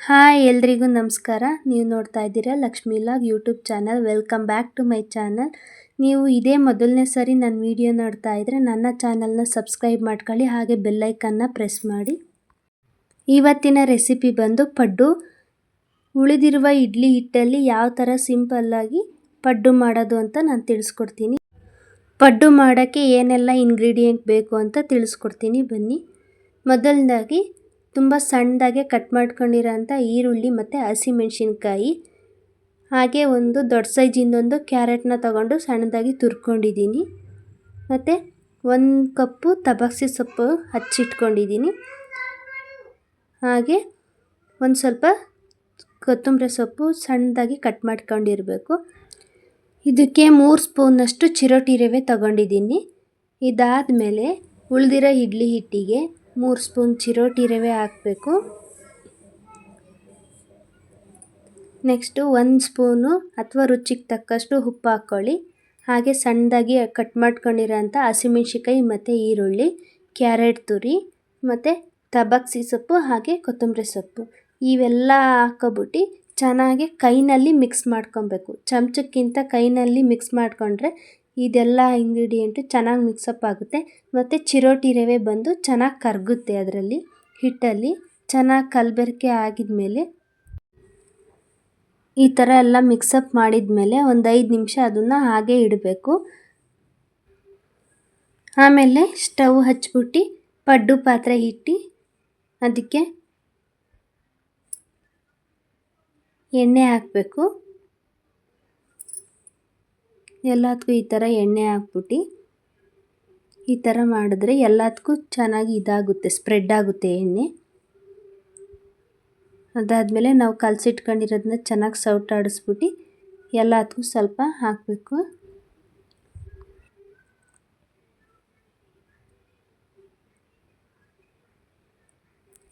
Hi ಎಲ್ರಿಗೂ ನಮಸ್ಕಾರ. ನೀವು ನೋಡ್ತಾ ಇದ್ದೀರಾ Lakshmi log YouTube channel. Welcome back to my channel ನೀವು ಇದೇ ಮೊದಲನೇ ಸರಿ ನನ್ನ ವಿಡಿಯೋ ನೋಡ್ತಾ ಇದ್ದರೆ ನನ್ನ ಚಾನಲ್ನ ಸಬ್ಸ್ಕ್ರೈಬ್ ಮಾಡ್ಕೊಳ್ಳಿ, ಹಾಗೆ ಬೆಲ್ಲೈಕನ್ನ ಪ್ರೆಸ್ ಮಾಡಿ. ಇವತ್ತಿನ ರೆಸಿಪಿ ಬಂದು ಪಡ್ಡು. ಉಳಿದಿರುವ ಇಡ್ಲಿ ಹಿಟ್ಟಲ್ಲಿ ಯಾವ ಥರ ಸಿಂಪಲ್ಲಾಗಿ ಪಡ್ಡು ಮಾಡೋದು ಅಂತ ನಾನು ತಿಳಿಸ್ಕೊಡ್ತೀನಿ. ಪಡ್ಡು ಮಾಡೋಕ್ಕೆ ಏನೆಲ್ಲ ಇಂಗ್ರೀಡಿಯೆಂಟ್ ಬೇಕು ಅಂತ ತಿಳಿಸ್ಕೊಡ್ತೀನಿ. ಬನ್ನಿ. ಮೊದಲನೇದಾಗಿ ತುಂಬ ಸಣ್ಣದಾಗೆ ಕಟ್ ಮಾಡ್ಕೊಂಡಿರೋಂಥ ಈರುಳ್ಳಿ ಮತ್ತು ಹಸಿಮೆಣ್ಸಿನ್ಕಾಯಿ. ಹಾಗೆ ಒಂದು ದೊಡ್ಡ ಸೈಜಿಂದೊಂದು ಕ್ಯಾರೆಟ್ನ ತಗೊಂಡು ಸಣ್ಣದಾಗಿ ತುರ್ಕೊಂಡಿದ್ದೀನಿ. ಮತ್ತು ಒಂದು ಕಪ್ಪು ತಬಕ್ಸಿ ಸೊಪ್ಪು ಹಚ್ಚಿಟ್ಕೊಂಡಿದ್ದೀನಿ. ಹಾಗೆ ಒಂದು ಸ್ವಲ್ಪ ಕೊತ್ತಂಬರಿ ಸೊಪ್ಪು ಸಣ್ಣದಾಗಿ ಕಟ್ ಮಾಡ್ಕೊಂಡಿರಬೇಕು. ಇದಕ್ಕೆ ಮೂರು ಸ್ಪೂನಷ್ಟು ಚಿರೋಟಿ ರವೆ ತಗೊಂಡಿದ್ದೀನಿ. ಇದಾದ ಮೇಲೆ ಉಳಿದಿರೋ ಇಡ್ಲಿ ಹಿಟ್ಟಿಗೆ ಮೂರು ಸ್ಪೂನ್ ಚಿರೋಟಿ ರವೆ ಹಾಕಬೇಕು. ನೆಕ್ಸ್ಟು ಒಂದು ಸ್ಪೂನು ಅಥವಾ ರುಚಿಗೆ ತಕ್ಕಷ್ಟು ಉಪ್ಪು ಹಾಕ್ಕೊಳ್ಳಿ ಹಾಗೆ ಸಣ್ಣದಾಗಿ ಕಟ್ ಮಾಡ್ಕೊಂಡಿರೋಂಥ ಹಸಿಮೆಣ್ಸಿಕಾಯಿ ಮತ್ತು ಈರುಳ್ಳಿ, ಕ್ಯಾರೆಟ್ ತುರಿ ಮತ್ತು ತಬಕ್ಸಿ ಸೊಪ್ಪು ಹಾಗೆ ಕೊತ್ತಂಬರಿ ಸೊಪ್ಪು. ಇವೆಲ್ಲ ಹಾಕೊಬಿಟ್ಟು ಚೆನ್ನಾಗಿ ಕೈನಲ್ಲಿ ಮಿಕ್ಸ್ ಮಾಡ್ಕೊಬೇಕು. ಚಮಚಕ್ಕಿಂತ ಕೈನಲ್ಲಿ ಮಿಕ್ಸ್ ಮಾಡಿಕೊಂಡ್ರೆ ಇದೆಲ್ಲ ಇಂಗ್ರೀಡಿಯೆಂಟು ಚೆನ್ನಾಗಿ ಮಿಕ್ಸಪ್ ಆಗುತ್ತೆ. ಮತ್ತು ಚಿರೋಟಿ ರವೆ ಬಂದು ಚೆನ್ನಾಗಿ ಕರಗುತ್ತೆ ಅದರಲ್ಲಿ, ಹಿಟ್ಟಲ್ಲಿ. ಚೆನ್ನಾಗಿ ಕಲಬೆರಕೆ ಆಗಿದ ಈ ಥರ ಎಲ್ಲ ಮಿಕ್ಸಪ್ ಮಾಡಿದ ಮೇಲೆ ಒಂದು ಐದು ನಿಮಿಷ ಅದನ್ನು ಹಾಗೆ ಇಡಬೇಕು. ಆಮೇಲೆ ಸ್ಟವ್ ಹಚ್ಬಿಟ್ಟು ಪಡ್ಡು ಪಾತ್ರೆ ಇಟ್ಟು ಅದಕ್ಕೆ ಎಣ್ಣೆ ಹಾಕಬೇಕು. ಎಲ್ಲದಕ್ಕೂ ಈ ಥರ ಎಣ್ಣೆ ಹಾಕ್ಬಿಟ್ಟು ಈ ಥರ ಮಾಡಿದ್ರೆ ಎಲ್ಲದಕ್ಕೂ ಚೆನ್ನಾಗಿ ಇದಾಗುತ್ತೆ ಸ್ಪ್ರೆಡ್ ಆಗುತ್ತೆ ಎಣ್ಣೆ. ಅದಾದಮೇಲೆ ನಾವು ಕಲಸಿಟ್ಕೊಂಡಿರೋದನ್ನ ಚೆನ್ನಾಗಿ ಸೌಟಾಡಿಸ್ಬಿಟ್ಟು ಎಲ್ಲದಕ್ಕೂ ಸ್ವಲ್ಪ ಹಾಕಬೇಕು.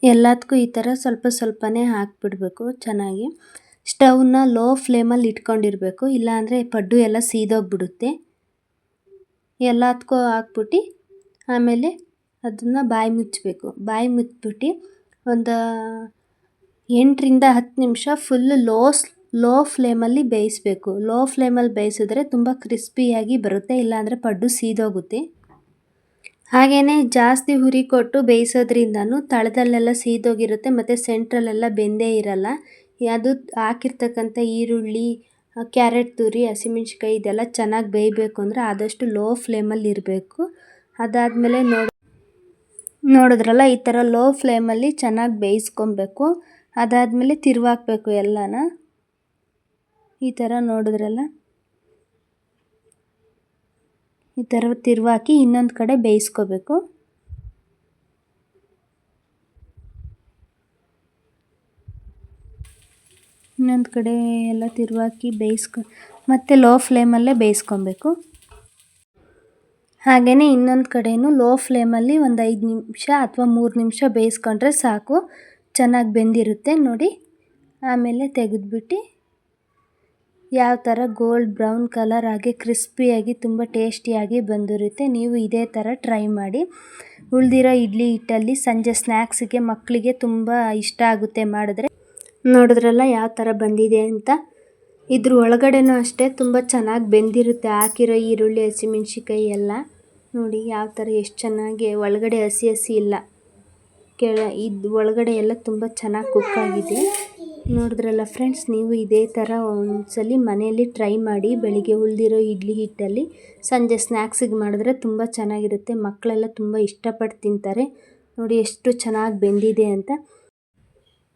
ಎಲ್ಲದಕ್ಕೂ ಈ ಥರ ಸ್ವಲ್ಪ ಸ್ವಲ್ಪನೇ ಹಾಕ್ಬಿಡ್ಬೇಕು ಚೆನ್ನಾಗಿ. ಸ್ಟವ್ನ ಲೋ ಫ್ಲೇಮಲ್ಲಿ ಇಟ್ಕೊಂಡಿರಬೇಕು. ಇಲ್ಲಾಂದರೆ ಪಡ್ಡು ಎಲ್ಲ ಸೀದೋಗ್ಬಿಡುತ್ತೆ. ಎಲ್ಲದಕ್ಕೂ ಹಾಕ್ಬಿಟ್ಟು ಆಮೇಲೆ ಅದನ್ನು ಬಾಯಿ ಮುಚ್ಚಬೇಕು. ಬಾಯಿ ಮುಚ್ಚಿಬಿಟ್ಟು ಒಂದು ಎಂಟರಿಂದ ಹತ್ತು ನಿಮಿಷ ಫುಲ್ ಲೋ ಲೋ ಫ್ಲೇಮಲ್ಲಿ ಬೇಯಿಸಬೇಕು. ಲೋ ಫ್ಲೇಮಲ್ಲಿ ಬೇಯಿಸಿದ್ರೆ ತುಂಬ ಕ್ರಿಸ್ಪಿಯಾಗಿ ಬರುತ್ತೆ. ಇಲ್ಲಾಂದರೆ ಪಡ್ಡು ಸೀದೋಗುತ್ತೆ. ಹಾಗೆಯೇ ಜಾಸ್ತಿ ಹುರಿ ಕೊಟ್ಟು ಬೇಯಿಸೋದ್ರಿಂದನೂ ತಳದಲ್ಲೆಲ್ಲ ಸೀದೋಗಿರುತ್ತೆ, ಮತ್ತು ಸೆಂಟ್ರಲ್ಲೆಲ್ಲ ಬೆಂದೇ ಇರಲ್ಲ. ಅದು ಹಾಕಿರ್ತಕ್ಕಂಥ ಈರುಳ್ಳಿ ಕ್ಯಾರೆಟ್ ತುರಿ ಹಸಿಮೆಣ್ಸಿಕಾಯಿ ಇದೆಲ್ಲ ಚೆನ್ನಾಗಿ ಬೇಯಬೇಕು ಅಂದರೆ ಆದಷ್ಟು ಲೋ ಫ್ಲೇಮಲ್ಲಿ ಇರಬೇಕು. ಅದಾದಮೇಲೆ ನೋಡಿ, ನೋಡಿದ್ರಲ್ಲ ಈ ಥರ ಲೋ ಫ್ಲೇಮಲ್ಲಿ ಚೆನ್ನಾಗಿ ಬೇಯಿಸ್ಕೊಬೇಕು. ಅದಾದಮೇಲೆ ತಿರುವಾಕಬೇಕು ಎಲ್ಲನ. ಈ ಥರ ನೋಡಿದ್ರಲ್ಲ? ಈ ಥರ ತಿರುವಾಕಿ ಇನ್ನೊಂದು ಕಡೆ ಬೇಯಿಸ್ಕೋಬೇಕು. ಇನ್ನೊಂದು ಕಡೆ ಎಲ್ಲ ತಿರುವಾಕಿ ಬೇಯಿಸ್ಕೊ, ಮತ್ತು ಲೋ ಫ್ಲೇಮಲ್ಲೇ ಬೇಯಿಸ್ಕೊಬೇಕು. ಹಾಗೆಯೇ ಇನ್ನೊಂದು ಕಡೆಯೂ ಲೋ ಫ್ಲೇಮಲ್ಲಿ ಒಂದು ಐದು ನಿಮಿಷ ಅಥವಾ ಮೂರು ನಿಮಿಷ ಬೇಯಿಸ್ಕೊಂಡ್ರೆ ಸಾಕು. ಚೆನ್ನಾಗಿ ಬೆಂದಿರುತ್ತೆ ನೋಡಿ. ಆಮೇಲೆ ತೆಗೆದ್ಬಿಟ್ಟು ಯಾವ ಥರ ಗೋಲ್ಡ್ ಬ್ರೌನ್ ಕಲರ್ ಆಗಿ ಕ್ರಿಸ್ಪಿಯಾಗಿ ತುಂಬ ಟೇಸ್ಟಿಯಾಗಿ ಬಂದಿರುತ್ತೆ ನೀವು ಇದೇ ಥರ ಟ್ರೈ ಮಾಡಿ. ಉಳಿದಿರೋ ಇಡ್ಲಿ ಹಿಟ್ಟಲ್ಲಿ ಸಂಜೆ ಸ್ನ್ಯಾಕ್ಸಿಗೆ ಮಕ್ಕಳಿಗೆ ತುಂಬ ಇಷ್ಟ ಆಗುತ್ತೆ ಮಾಡಿದ್ರೆ. ನೋಡಿದ್ರಲ್ಲ ಯಾವ ಥರ ಬಂದಿದೆ ಅಂತ? ಇದ್ರ ಒಳಗಡೆನೂ ಅಷ್ಟೇ ತುಂಬ ಚೆನ್ನಾಗಿ ಬೆಂದಿರುತ್ತೆ ಹಾಕಿರೋ ಈರುಳ್ಳಿ ಹಸಿಮೆಣ್ಸಿಕಾಯಿ ಎಲ್ಲ. ನೋಡಿ ಯಾವ ಥರ ಎಷ್ಟು ಚೆನ್ನಾಗಿ ಒಳಗಡೆ ಹಸಿ ಹಸಿ ಇಲ್ಲ. ಕೆಳ, ಇದು ಒಳಗಡೆ ಎಲ್ಲ ತುಂಬ ಚೆನ್ನಾಗಿ ಕುಕ್ ಆಗಿದೆ. ನೋಡಿದ್ರಲ್ಲ ಫ್ರೆಂಡ್ಸ್ ನೀವು ಇದೇ ಥರ ಒಂದ್ಸಲಿ ಮನೆಯಲ್ಲಿ ಟ್ರೈ ಮಾಡಿ ಬೆಳಿಗ್ಗೆ ಉಳಿದಿರೋ ಇಡ್ಲಿ ಹಿಟ್ಟಲ್ಲಿ ಸಂಜೆ ಸ್ನ್ಯಾಕ್ಸಿಗೆ ಮಾಡಿದ್ರೆ ತುಂಬ ಚೆನ್ನಾಗಿರುತ್ತೆ. ಮಕ್ಕಳೆಲ್ಲ ತುಂಬ ಇಷ್ಟಪಟ್ಟು ತಿಂತಾರೆ. ನೋಡಿ ಎಷ್ಟು ಚೆನ್ನಾಗಿ ಬೆಂದಿದೆ ಅಂತ.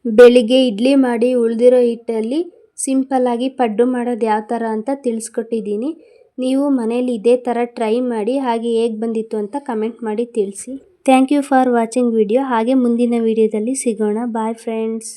ಬೆಳಿಗ್ಗೆ ಇಡ್ಲಿ ಮಾಡಿ ಉಳಿದಿರೋ ಹಿಟ್ಟಲ್ಲಿ ಸಿಂಪಲ್ಲಾಗಿ ಪಡ್ಡು ಮಾಡೋದು ಯಾವ ಥರ ಅಂತ ತಿಳಿಸ್ಕೊಟ್ಟಿದ್ದೀನಿ ನೀವು ಮನೇಲಿ ಇದೇ ಥರ ಟ್ರೈ ಮಾಡಿ ಹಾಗೆ ಹೇಗೆ ಬಂದಿತ್ತು ಅಂತ ಕಮೆಂಟ್ ಮಾಡಿ ತಿಳಿಸಿ. Thank you for watching video. ಹಾಗೆ ಮುಂದಿನ ವಿಡಿಯೋದಲ್ಲಿ ಸಿಗೋಣ. Bye friends.